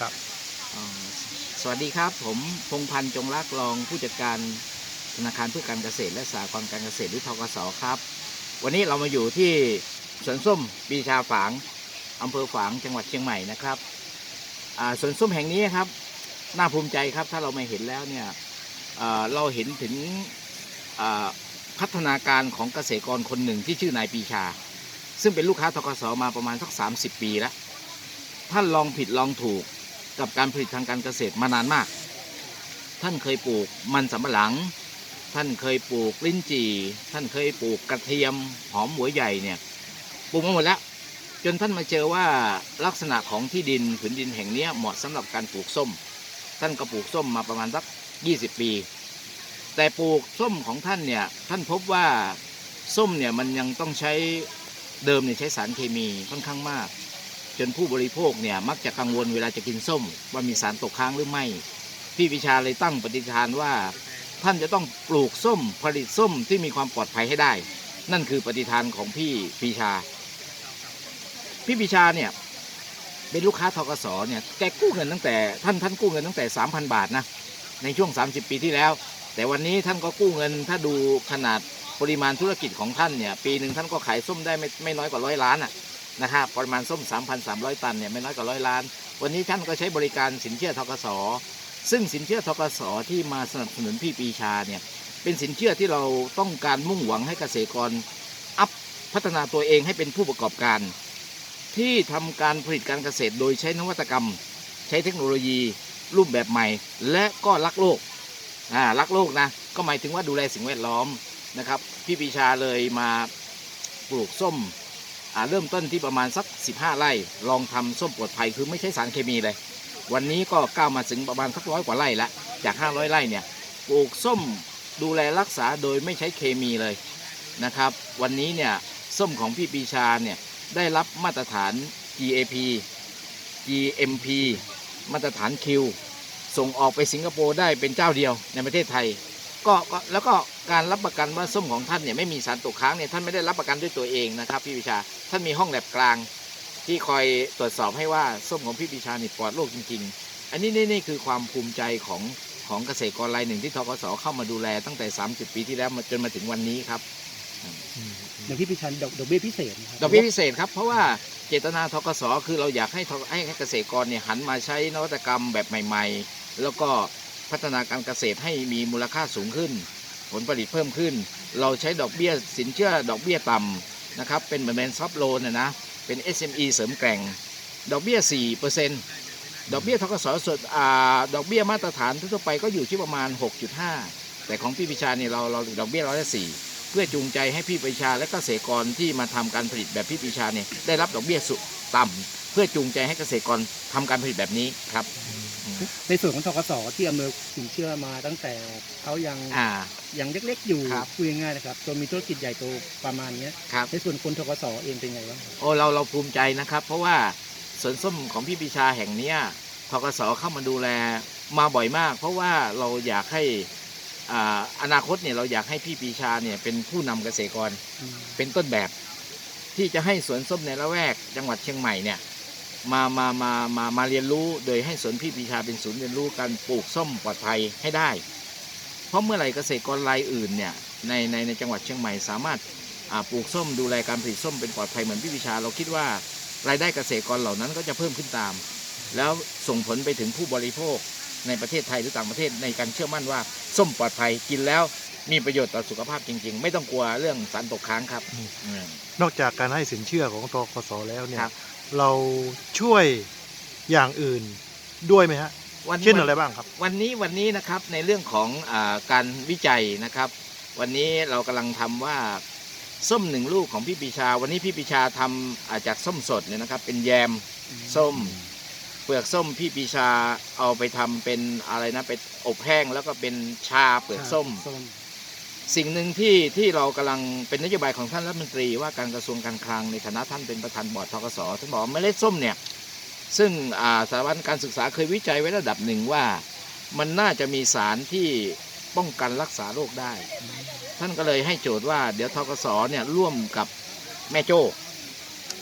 ครับสวัสดีครับผมพงพันธ์จงรักรองผู้จัดการธนาคารเพื่อการเกษตร และสหกรณ์การเกษตรหรือทกสครับ วันนี้เรามาอยู่ที่สวนส้มปีชาฝางอำเภอฝางจังหวัดเชียงใหม่นะครับสวนส้มแห่งนี้ครับน่าภูมิใจครับถ้าเราไม่เห็นแล้วเนี่ยเราเห็นถึงพัฒนาการของเกษตรกรคนหนึ่งที่ชื่อนายปีชา ซึ่งเป็นลูกค้าทกสมาประมาณสัก30 ปีแล้วท่านลองผิดลองถูก กับการผลิตทางการเกษตรมานานมาก ท่านเคยปลูกมันสำปะหลัง ท่านเคยปลูกลิ้นจี่ ท่านเคยปลูกกระเทียมหอมหัวใหญ่เนี่ยปลูกมาหมดแล้ว จนท่านมาเจอว่าลักษณะของที่ดินผืนดินแห่งนี้เหมาะสำหรับการปลูกส้ม ท่านก็ปลูกส้มมาประมาณสัก 20 ปี แต่ปลูกส้มของท่านเนี่ยท่านพบว่าส้มเนี่ยมันยังต้องใช้เดิมเนี่ยใช้สารเคมีค่อนข้างมาก จนผู้บริโภคเนี่ยมักจะกังวลเวลาจะกินส้ม ว่ามีสารตกค้างหรือไม่ พี่วิชาเลยตั้งปฏิฐานว่า ท่านจะต้องปลูกส้มผลิตส้มที่มีความปลอดภัยให้ได้ นั่นคือปฏิฐานของพี่ปีชา พี่ปีชาเนี่ยเป็นลูกค้าทกสเนี่ยแกกู้เงินตั้งแต่ท่านท่านกู้เงินตั้งแต่ 3,000 บาทนะในช่วง 30 ปีที่แล้ว แต่วันนี้ท่านก็กู้เงินถ้าดูขนาดปริมาณธุรกิจของท่านเนี่ยปีหนึ่งท่านก็ขายส้มได้ไม่ไม่น้อยกว่าร้อยล้านอะ นะครับปริมาณส้ม 3,300 ตันเนี่ยไม่น้อยกว่าร้อยล้าน วันนี้ท่านก็ใช้บริการสินเชื่อทกสซึ่งสินเชื่อทกสที่มาสนับสนุนพี่ปีชาเนี่ยเป็นสินเชื่อที่เราต้องการมุ่งหวังให้เกษตรกรอัพพัฒนาตัวเองให้เป็นผู้ประกอบการ ที่ทำการผลิตการเกษตรโดยใช้นวัตกรรม ใช้เทคโนโลยีรูปแบบใหม่ และก็รักโลกอ่ารักโลกนะก็หมายถึงว่าดูแลสิ่งแวดล้อมนะครับพี่ปีชาเลยมาปลูกส้ม เริ่มต้นที่ประมาณสัก 15 ไร่ ลองทำส้มปลอดภัยคือไม่ใช้สารเคมีเลย วันนี้ก็ก้าวมาถึงประมาณสักร้อยกว่าไร่ละจาก 500 ไร่เนี่ยปลูกส้มดูแลรักษาโดยไม่ใช้เคมีเลยนะครับ วันนี้เนี่ยส้มของพี่ปีชาเนี่ยได้รับมาตรฐาน GAP GMP มาตรฐาน Q ส่งออกไปสิงคโปร์ได้เป็นเจ้าเดียวในประเทศไทย ก็ก็แล้วก็การรับประกันว่าส้มของท่านเนี่ยไม่มีสารตกค้างเนี่ยท่านไม่ได้รับประกันด้วยตัวเองนะครับพี่วิชาท่านมีห้องแลบกลาง ที่คอยตรวจสอบให้ว่าส้มของพี่วิชานี่ปลอดโรคจริง ๆ อันนี้นี่นี่คือความภูมิใจของของเกษตรกรรายหนึ่งที่ทกสเข้ามาดูแลตั้งแต่ 30 ปีที่แล้วมาจนมาถึงวันนี้ครับอย่างที่พี่ชันดอกดอกเบี้ยพิเศษนะครับดอกเบี้ยพิเศษครับเพราะว่าเจตนาทกสคือเราอยากให้ทกให้เกษตรกรเนี่ยหันมาใช้นวัตกรรมแบบใหม่ ๆ แล้วก็ พัฒนาการเกษตรให้มีมูลค่าสูงขึ้น ผลผลิตเพิ่มขึ้น เราใช้ดอกเบี้ยสินเชื่อดอกเบี้ยต่ำนะครับเป็นเหมือนเป็นซอฟโลนนะนะเป็น SME เสริมแกร่ง ดอกเบี้ย 4%ดอกเบี้ยทกสสดอ่าดอกเบี้ยมาตรฐานทั่วไปก็อยู่ที่ประมาณ 6.5 แต่ของพี่ปิชาเนี่ยเราเราดอกเบี้ยร้อยละสี่เพื่อจูงใจให้พี่ปิชาและเกษตรกรที่มาทำการผลิตแบบพี่ปิชาเนี่ยได้รับดอกเบี้ยสุต่ำ เพื่อจูงใจให้เกษตรกรทำการผลิตแบบนี้ครับ ในส่วนของทกสที่อำนวยสินเชื่อมาตั้งแต่เขายังอ่า ยังเล็กๆอยู่ครับพูดง่ายๆนะครับจนมีธุรกิจใหญ่โตประมาณเนี้ยครับ ในส่วนคนทกสเองเป็นไงบ้างโอ้เราเราภูมิใจนะครับ เพราะว่าสวนส้มของพี่ปีชาแห่งเนี้ยทกสเข้ามาดูแลมาบ่อยมาก เพราะว่าเราอยากให้อ่าอนาคตเนี่ยเราอยากให้พี่ปีชาเนี่ยเป็นผู้นำเกษตรกรอืมเป็นต้นแบบที่จะให้สวนส้มในละแวกจังหวัดเชียงใหม่เนี่ย มามามามามาเรียนรู้โดยให้สวนพี่ปีชาเป็นศูนย์เรียนรู้การปลูกส้มปลอดภัยให้ได้ เพราะเมื่อไหร่เกษตรกรรายอื่นเนี่ยในในในจังหวัดเชียงใหม่สามารถอ่าปลูกส้มดูแลการผลิตส้มเป็นปลอดภัยเหมือนพี่วิชาเราคิดว่ารายได้เกษตรกรเหล่านั้นก็จะเพิ่มขึ้นตาม แล้วส่งผลไปถึงผู้บริโภคในประเทศไทยหรือต่างประเทศในการเชื่อมั่นว่าส้มปลอดภัยกินแล้วมีประโยชน์ต่อสุขภาพจริง ๆ ไม่ต้องกลัวเรื่องสารตกค้างครับอืมอืมนอกจากการให้สินเชื่อของทกสแล้วเนี่ยครับ เราช่วยอย่างอื่นด้วยไหมฮะวันเช่นอะไรบ้างครับ วันนี้วันนี้นะครับในเรื่องของอาการวิจัยนะครับ วันนี้เรากำลังทำว่าส้มหนึ่งลูกของพี่ปีชา วันนี้พี่ปีชาทำอ่าจากส้มสดเนี่ยนะครับ เป็นแยมส้ม เปลือกส้มพี่ปีชาเอาไปทำเป็นอะไรนะไปอบแห้งแล้วก็เป็นชาเปลือกส้ม ส้ม สิ่งหนึ่งที่ที่เรากำลังเป็นนโยบายของท่านรัฐมนตรีว่าการกระทรวงการคลังในฐานะท่านเป็นประธานบอร์ดทกศท่านบอกเมล็ดส้มเนี่ยซึ่งอาสถาบันการศึกษาเคยวิจัยไว้ระดับหนึ่งว่า มันน่าจะมีสารที่ป้องกันรักษาโรคได้ ท่านก็เลยให้โจทย์ว่าเดี๋ยวทกศเนี่ยร่วมกับแม่โจ้